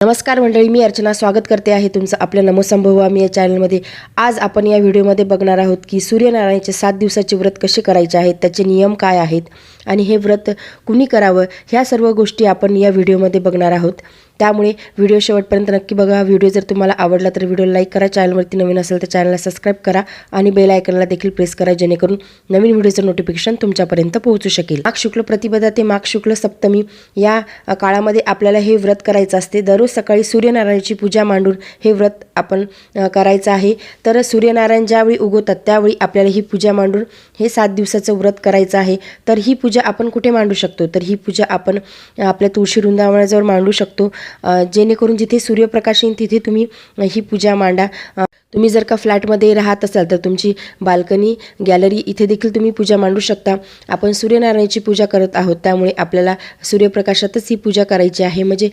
नमस्कार मंडळी मी अर्चना स्वागत करते आहे तुमचं आपल्या नमोसंभवामी या चॅनलमध्ये. आज आपण या व्हिडिओमध्ये बघणार आहोत की सूर्यनारायणाचे सात दिवसाचे व्रत कसे करायचे आहेत त्याचे नियम काय आहेत आणि हे व्रत कुणी करावं ह्या सर्व गोष्टी आपण या व्हिडिओमध्ये बघणार आहोत. त्यामुळे व्हिडिओ शेवटपर्यंत नक्की बघा. व्हिडिओ जर तुम्हाला आवडला तर व्हिडिओ लाईक करा. चॅनलवरती नवीन असेल तर चॅनलला सबस्क्राईब करा आणि बेल आयकनला देखील प्रेस करा जेणेकरून नवीन व्हिडिओचं नोटिफिकेशन तुमच्यापर्यंत पोहोचू शकेल. माघ शुक्ल प्रतिपदा ते माघ शुक्ल सप्तमी या काळामध्ये आपल्याला हे व्रत करायचं असते. दररोज सकाळी सूर्यनारायणाची पूजा मांडून हे व्रत आपण करायचं आहे. तर सूर्यनारायण ज्यावेळी उगवतात त्यावेळी आपल्याला ही पूजा मांडून हे सात दिवसाचं व्रत करायचं आहे. तर ही पूजा आपण कुठे मांडू शकतो? तर ही पूजा आपण आपल्या तुळशी वृंदावनाजवळ मांडू शकतो. जेणेकरून जिथे सूर्यप्रकाश येईल तिथे तुम्ही ही पूजा मांडा. तुम्ही जर का फ्लॅटमध्ये राहत असाल तर तुमची बाल्कनी गॅलरी इथे देखील तुम्ही पूजा मांडू शकता. आपण सूर्यनारायणाची पूजा करत आहोत त्यामुळे आपल्याला सूर्यप्रकाशातच ही पूजा करायची आहे. म्हणजे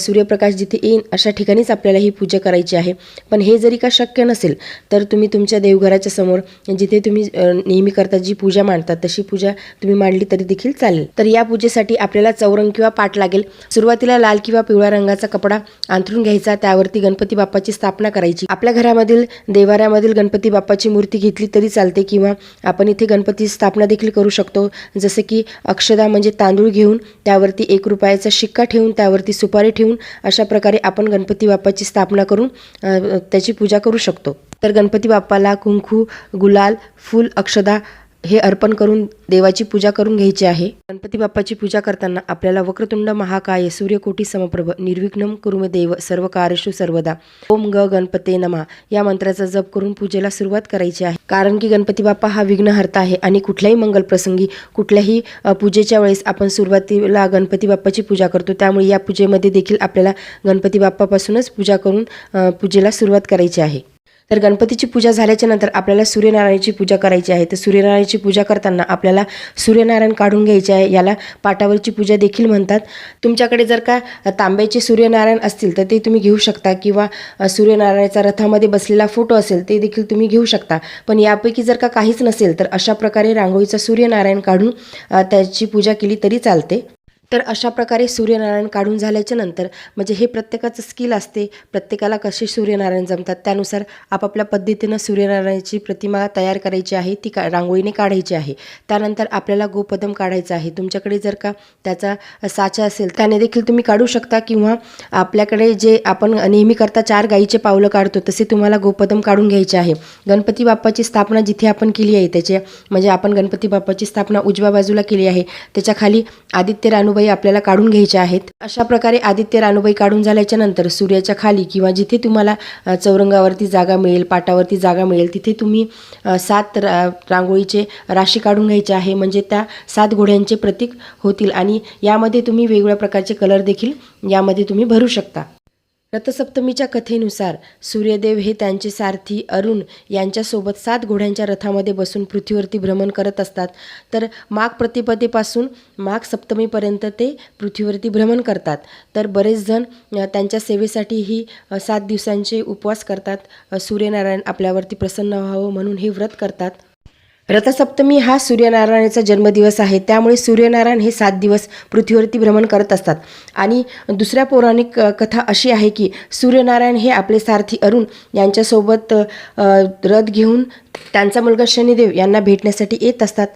सूर्यप्रकाश जिथे येईन अशा ठिकाणीच आपल्याला ही पूजा करायची आहे. पण हे जरी का शक्य नसेल तर तुम्ही तुमच्या देवघराच्या समोर जिथे तुम्ही नेहमी करता जी पूजा मांडतात तशी पूजा तुम्ही मांडली तरी देखील चालेल. तर या पूजेसाठी आपल्याला चौरंग किंवा पाट लागेल. सुरुवातीला लाल किंवा पिवळा रंगाचा कपडा अंथरून घ्यायचा त्यावरती गणपती बाप्पाची स्थापना करायची. आपल्या घरामधील देवाऱ्यामधील गणपती बाप्पाची मूर्ती घेतली तरी चालते किंवा आपण इथे गणपती स्थापना देखील करू शकतो. जसं की अक्षदा म्हणजे तांदूळ घेऊन त्यावरती एक रुपयाचा शिक्का ठेवून त्यावरती सुपारी ठेवून अशा प्रकारे आपण गणपती बाप्पाची स्थापना करून त्याची पूजा करू शकतो. तर गणपती बाप्पाला कुंकू गुलाल फूल अक्षदा हे अर्पण करून देवाची पूजा करून घ्यायची आहे. गणपती बाप्पाची पूजा करताना आपल्याला वक्रतुंड महाकाय सूर्यकोटी समप्रभ निर्विघ्नम कुरुमे देव सर्व कार्यशु सर्वदा. ओम ग गणपते नमा. या मंत्राचा जप करून पूजेला सुरुवात करायची आहे. कारण की गणपती बाप्पा हा विघ्नहर्ता आहे आणि कुठल्याही मंगल प्रसंगी कुठल्याही पूजेच्या वेळेस आपण सुरुवातीला गणपती बाप्पाची पूजा करतो. त्यामुळे या पूजेमध्ये देखील आपल्याला गणपती बाप्पापासूनच पूजा करून पूजेला सुरुवात करायची आहे. तर गणपतीची पूजा झाल्याच्यानंतर आपल्याला सूर्यनारायणाची पूजा करायची आहे. तर सूर्यनारायणाची पूजा करताना आपल्याला सूर्यनारायण काढून घ्यायचे आहे. याला पाटावरची पूजा देखील म्हणतात. तुमच्याकडे जर का तांब्याचे सूर्यनारायण असतील तर ते तुम्ही घेऊ शकता किंवा अ, सूर्यनारायणाचा रथामध्ये बसलेला फोटो असेल ते देखील तुम्ही घेऊ शकता. पण यापैकी जर का काहीच नसेल तर अशा प्रकारे रांगोळीचा सूर्यनारायण काढून त्याची पूजा केली तरी चालते. तर अशा प्रकारे सूर्यनारायण काढून झाल्याच्यानंतर म्हणजे हे प्रत्येकाचं स्किल असते प्रत्येकाला कसे सूर्यनारायण जमतात त्यानुसार आपापल्या पद्धतीनं सूर्यनारायणाची प्रतिमा तयार करायची आहे ती का रांगोळीने काढायची आहे. त्यानंतर आपल्याला गोपदम काढायचं आहे. तुमच्याकडे जर का त्याचा साचा असेल त्याने देखील तुम्ही काढू शकता किंवा आपल्याकडे जे आपण नेहमी करता चार गाईचे पावलं काढतो तसे तुम्हाला गोपदम काढून घ्यायचे आहे. गणपती बाप्पाची स्थापना जिथे आपण केली आहे त्याचे म्हणजे आपण गणपती बाप्पाची स्थापना उजव्या बाजूला केली आहे त्याच्याखाली आदित्य रानूबाई आपल्याला काढून घ्यायच्या आहेत. अशा प्रकारे आदित्य रानूबाई काढून झाल्याच्यानंतर सूर्याच्या खाली किंवा जिथे तुम्हाला चौरंगावरती जागा मिळेल पाटावरती जागा मिळेल तिथे तुम्ही सात रा रांगोळीचे राशी काढून घ्यायचे आहे. म्हणजे त्या सात घोड्यांचे प्रतीक होतील आणि यामध्ये तुम्ही वेगवेगळ्या प्रकारचे कलर देखील यामध्ये तुम्ही भरू शकता. रथसप्तमीच्या कथेनुसार सूर्यदेव हे त्यांचे सारथी अरुण यांच्यासोबत सात घोड्यांच्या रथामध्ये बसून पृथ्वीवरती भ्रमण करत असतात. तर माघ प्रतिपदेपासून माघ सप्तमीपर्यंत ते पृथ्वीवरती भ्रमण करतात. तर बरेच जण त्यांच्या सेवेसाठी ही सात दिवसांचे उपवास करतात. सूर्यनारायण आपल्यावरती प्रसन्न व्हावं म्हणून हे व्रत करतात. रथसप्तमी हा सूर्यनारायणाचा जन्मदिवस आहे. त्यामुळे सूर्यनारायण हे सात दिवस पृथ्वीवरती भ्रमण करत असतात. आणि दुसऱ्या पौराणिक कथा अशी आहे की सूर्यनारायण हे आपले सारथी अरुण यांच्यासोबत रथ घेऊन त्यांचा मुलगा शनिदेव यांना भेटण्यासाठी येत असतात.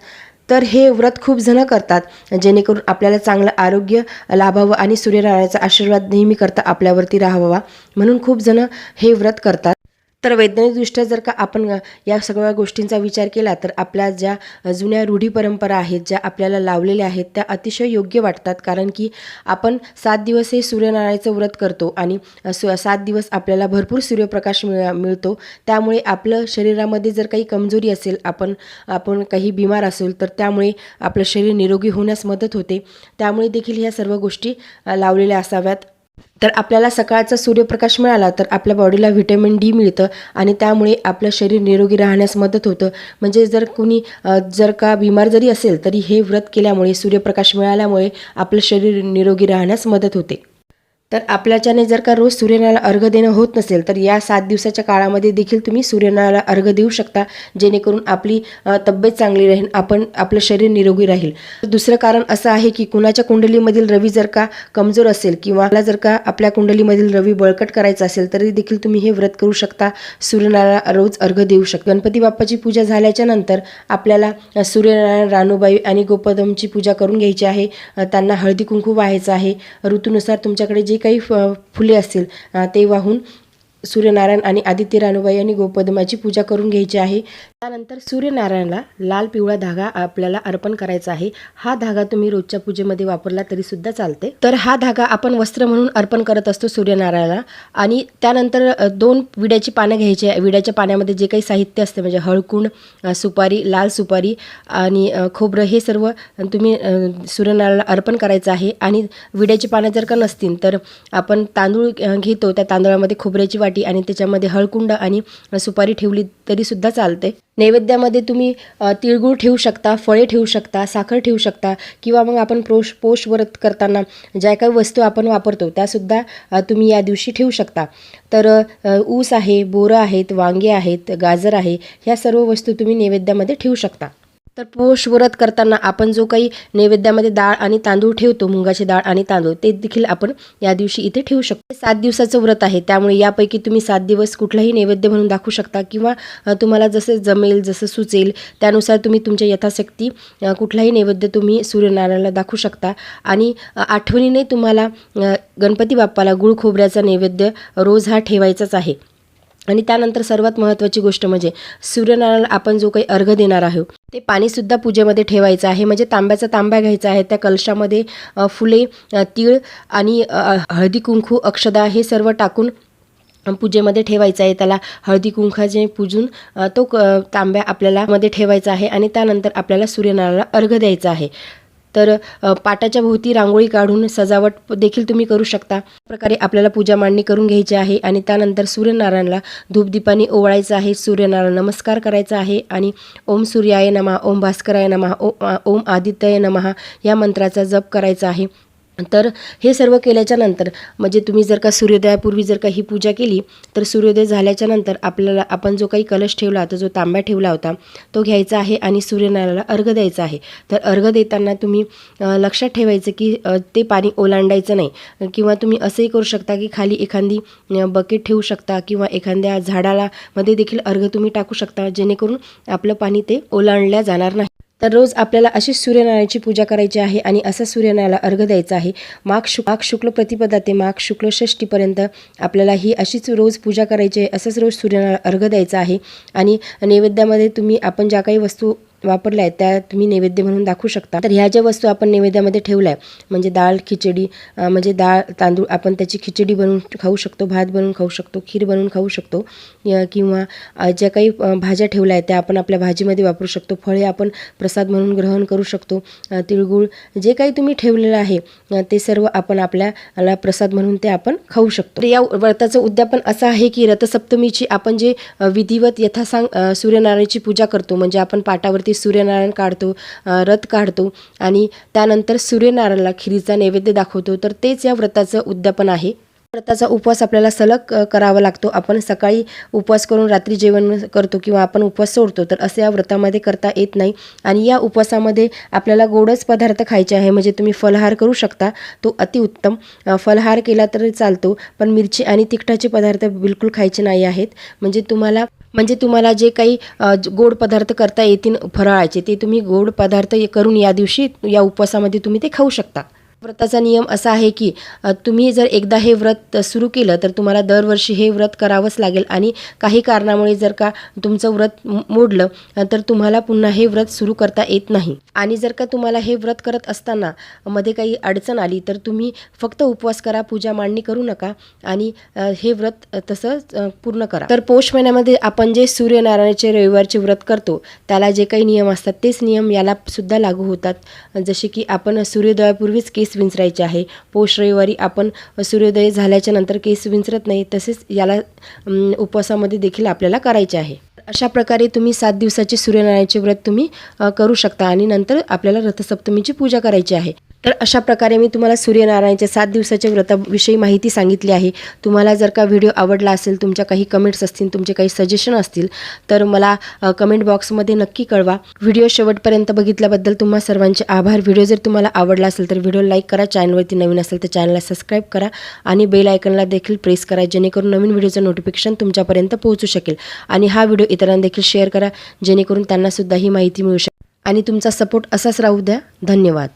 तर हे व्रत खूप जण करतात जेणेकरून आपल्याला चांगलं आरोग्य लाभावं आणि सूर्यनारायणाचा आशीर्वाद नेहमी करता आपल्यावरती राहावा म्हणून खूप जण हे व्रत करतात. तर वैज्ञानिकदृष्ट्या जर का आपण या सगळ्या गोष्टींचा विचार केला तर आपल्या ज्या जुन्या रूढी परंपरा आहेत ज्या आपल्याला लावलेल्या आहेत त्या अतिशय योग्य वाटतात. कारण की आपण सात दिवस हे सूर्यनारायणाचं व्रत करतो आणि सु सात दिवस आपल्याला भरपूर सूर्यप्रकाश मिळ मिळतो. त्यामुळे आपलं शरीरामध्ये जर काही कमजोरी असेल आपण आपण काही बिमार असेल तर त्यामुळे आपलं शरीर निरोगी होण्यास मदत होते. त्यामुळे देखील ह्या सर्व गोष्टी लावलेल्या असाव्यात. तर आपल्याला सकाळचा सूर्यप्रकाश मिळाला तर आपल्या बॉडीला व्हिटॅमिन डी मिळतं आणि त्यामुळे आपलं शरीर निरोगी राहण्यास मदत होतं. म्हणजे जर कुणी जर का बिमार जरी असेल तरी हे व्रत केल्यामुळे सूर्यप्रकाश मिळाल्यामुळे आपलं शरीर निरोगी राहण्यास मदत होते. तर आपल्याच्याने जर का रोज सूर्यनारायणाला अर्घ देणं होत नसेल तर या सात दिवसाच्या काळामध्ये देखील तुम्ही सूर्यनारायणाला अर्घ देऊ शकता जेणेकरून आपली तब्येत चांगली राहील आपण आपलं शरीर निरोगी राहील. दुसरं कारण असं आहे की कुणाच्या कुंडलीमधील रवी जर का कमजोर असेल किंवा जर का आपल्या कुंडलीमधील रवी बळकट करायचा असेल तरी देखील तुम्ही हे व्रत करू शकता सूर्यनारायणाला रोज अर्घ देऊ शकता. गणपती बाप्पाची पूजा झाल्याच्यानंतर आपल्याला सूर्यनारायण रानूबाई आणि गोपदमची पूजा करून घ्यायची आहे. त्यांना हळदी कुंकू व्हायचं आहे. ऋतूनुसार तुमच्याकडे जे काही फ फुले असतील ते वाहून सूर्यनारायण आणि आदित्य रानूबाई आणि गोपदमाची पूजा करून घ्यायची आहे. त्यानंतर सूर्यनारायणला लाल पिवळा धागा आपल्याला अर्पण करायचा आहे. हा धागा तुम्ही रोजच्या पूजेमध्ये वापरला तरी सुद्धा चालते. तर हा धागा आपण वस्त्र म्हणून अर्पण करत असतो सूर्यनारायणाला आणि त्यानंतर दोन विड्याची पानं घ्यायची आहे. विड्याच्या पाण्यामध्ये जे काही साहित्य असते म्हणजे हळकुंड सुपारी लाल सुपारी आणि खोबरं हे सर्व तुम्ही अ, सूर्यनारायणाला अर्पण करायचं आहे. आणि विड्याची पानं जर का नसतील तर आपण तांदूळ घेतो. त्या तांदळामध्ये खोबऱ्याची वाटी आणि त्याच्यामध्ये हळकुंड आणि सुपारी ठेवली तरी सुद्धा चालते. नैवेद्यामध्ये तुम्ही तिळगूळ तिळगुळ ठेवू शकता फळे ठेवू शकता साखर ठेवू शकता किंवा मग आपण पोष पोष व्रत करताना ज्या काही वस्तू आपण वापरतो त्यासुद्धा तुम्ही या दिवशी ठेवू शकता. तर ऊस आहे बोरं आहेत वांगे आहेत गाजर आहे ह्या सर्व वस्तू तुम्ही नैवेद्यामध्ये ठेवू शकता. तर पोष व्रत करताना आपण जो काही नैवेद्यामध्ये डाळ आणि तांदूळ ठेवतो मुंगाची डाळ आणि तांदूळ ते देखील आपण या दिवशी इथे ठेवू शकतो. सात दिवसाचं व्रत आहे त्यामुळे यापैकी तुम्ही सात दिवस कुठलाही नैवेद्य म्हणून दाखवू शकता किंवा तुम्हाला जसे जमेल जसं सुचेल त्यानुसार तुम्ही तुमच्या यथाशक्ती कुठलाही नैवेद्य तुम्ही सूर्यनारायणाला दाखवू शकता. आणि आठवणीने तुम्हाला गणपती बाप्पाला गुळ खोबऱ्याचा नैवेद्य रोज हा ठेवायचाच आहे. आणि त्यानंतर सर्वात महत्त्वाची गोष्ट म्हणजे सूर्यनारायणाला आपण जो काही अर्घ देणार आहोत ते पाणीसुद्धा पूजेमध्ये ठेवायचं आहे. म्हणजे तांब्याचा तांब्या घ्यायचा आहे त्या कलशामध्ये फुले तीळ आणि हळदी कुंकू अक्षदा हे सर्व टाकून पूजेमध्ये ठेवायचं आहे. त्याला हळदी कुंकाचे पूजून तो क तांब्या आपल्याला मध्ये ठेवायचा आहे आणि त्यानंतर आपल्याला सूर्यनारायणाला अर्घ द्यायचा आहे. तर पाटाच्या भोवती रांगोळी काढून सजावट देखील तुम्ही करू शकता. प्रकारे आपल्याला पूजा मांडणी करून घ्यायची आहे आणि त्यानंतर सूर्यनारायणला धूपदीपाने ओवाळायचं आहे. सूर्यनारायण नमस्कार करायचा आहे आणि ओम सूर्याय नमः ओम भास्कराय नमः ओम आदित्य नमः या मंत्राचा जप करायचा आहे. तर हे सर्व केल्याच्यानंतर म्हणजे तुम्ही जर का सूर्योदयापूर्वी जर का ही पूजा केली तर सूर्योदय झाल्याच्यानंतर आपल्याला आपण जो काही कलश ठेवला होता जो तांब्या ठेवला होता तो घ्यायचा आहे आणि सूर्यनारायणाला अर्घ द्यायचा आहे. तर अर्घ देताना तुम्ही लक्षात ठेवायचं की ते पाणी ओलांडायचं नाही. किंवा तुम्ही असंही करू शकता की खाली एखादी बकेट ठेवू शकता किंवा एखाद्या झाडाला मध्ये देखील अर्घ तुम्ही टाकू शकता जेणेकरून आपलं पाणी ते ओलांडल्या जाणार नाही. तर रोज आपल्याला अशीच सूर्यनारायणाची पूजा करायची आहे आणि असं सूर्यनारायणाला अर्घ द्यायचा आहे. माघ शु माघ शुक्ल प्रतिपदा ते माघ शुक्ल षष्टीपर्यंत आपल्याला ही अशीच रोज पूजा करायची आहे. असंच रोज सूर्यनारायणाला अर्घ द्यायचा आहे. आणि नैवेद्यामध्ये तुम्ही आपण ज्या काही वस्तू वापरल्या आहेत त्या तुम्ही नैवेद्य म्हणून दाखवू शकता. तर ह्या ज्या वस्तू आपण नैवेद्यामध्ये ठेवल्या आहे म्हणजे डाळ खिचडी म्हणजे डाळ तांदूळ आपण त्याची खिचडी बनवून खाऊ शकतो भात बनवून खाऊ शकतो खीर बनवून खाऊ शकतो किंवा ज्या काही भाज्या ठेवल्या आहेत त्या आपण आपल्या भाजीमध्ये वापरू शकतो. फळे आपण प्रसाद म्हणून ग्रहण करू शकतो तिळगुळ जे काही तुम्ही ठेवलेलं आहे ते सर्व आपण आपल्याला प्रसाद म्हणून ते आपण खाऊ शकतो. तर या व्रताचं उद्यापन असं आहे की रथसप्तमीची आपण जे विधिवत यथासांग सूर्यनारायणची सूर्यनारायणाची पूजा करतो म्हणजे आपण पाटावरती सूर्यनारायण काढतो रथ काढतो आणि त्यानंतर सूर्यनारायणाला खिरीचा नैवेद्य दाखवतो. तर तेच या व्रताचं उद्यापन आहे. व्रताचा उपवास आपल्याला सलग करावा लागतो. आपण सकाळी उपवास करून रात्री जेवण करतो किंवा आपण उपवास सोडतो तर असं या व्रतामध्ये करता येत नाही. आणि या उपवासामध्ये आपल्याला गोडच पदार्थ खायचे आहे म्हणजे तुम्ही फलहार करू शकता. तो अतिउत्तम फलहार केला तर चालतो पण मिरची आणि तिखटाचे पदार्थ बिलकुल खायचे नाही आहेत. म्हणजे तुम्हाला म्हणजे तुम्हाला जे काही गोड पदार्थ करता येतील फराळाचे ते तुम्ही गोड पदार्थ करून या दिवशी या उपवासामध्ये तुम्ही ते खाऊ शकता. व्रताचा नियम असा आहे की तुम्ही जर एकदा हे व्रत सुरू केलं तर तुम्हाला दरवर्षी हे व्रत करावंच लागेल. आणि काही कारणामुळे जर का तुमचं व्रत मोडलं तर तुम्हाला पुन्हा हे व्रत सुरू करता येत नाही. आणि जर का तुम्हाला हे व्रत करत असताना मध्ये काही अडचण आली तर तुम्ही फक्त उपवास करा पूजा मांडणी करू नका आणि हे व्रत तसंच तसं पूर्ण करा. तर पौष महिन्यामध्ये आपण जे सूर्यनारायणाचे रविवारचे व्रत करतो त्याला जे काही नियम असतात तेच नियम याला सुद्धा लागू होतात. जसे की आपण सूर्योदयापूर्वीच केस विंचरायचे आहे. पौष रविवारी आपण सूर्योदय झाल्याच्यानंतर केस विंचरत नाही तसेच याला उपवासामध्ये देखील आपल्याला करायचे आहे. अशा प्रकारे तुम्ही सात दिवसाचे सूर्यनारायणाचे व्रत तुम्ही करू शकता आणि नंतर आपल्याला रथसप्तमीची पूजा करायची आहे. तर अशा प्रकारे मी तुम्हाला सूर्यनारायणच्या सात दिवसाच्या व्रताविषयी माहिती सांगितली आहे. तुम्हाला जर का व्हिडिओ आवडला असेल तुमच्या काही कमेंट्स असतील तुमचे काही सजेशन असतील तर मला कमेंट बॉक्समध्ये नक्की कळवा. व्हिडिओ शेवटपर्यंत बघितल्याबद्दल तुम्हा सर्वांचे आभार. व्हिडिओ जर तुम्हाला आवडला असेल तर व्हिडिओ लाईक करा. चॅनलवरती नवीन असेल तर चॅनलला सबस्क्राईब करा आणि बेल आयकनला देखील प्रेस करा जेणेकरून नवीन व्हिडिओचं नोटिफिकेशन तुमच्यापर्यंत पोहोचू शकेल. आणि हा व्हिडिओ इतरांना देखील शेअर करा जेणेकरून त्यांनासुद्धा ही माहिती मिळू शकेल. आणि तुमचा सपोर्ट असाच राहू द्या. धन्यवाद.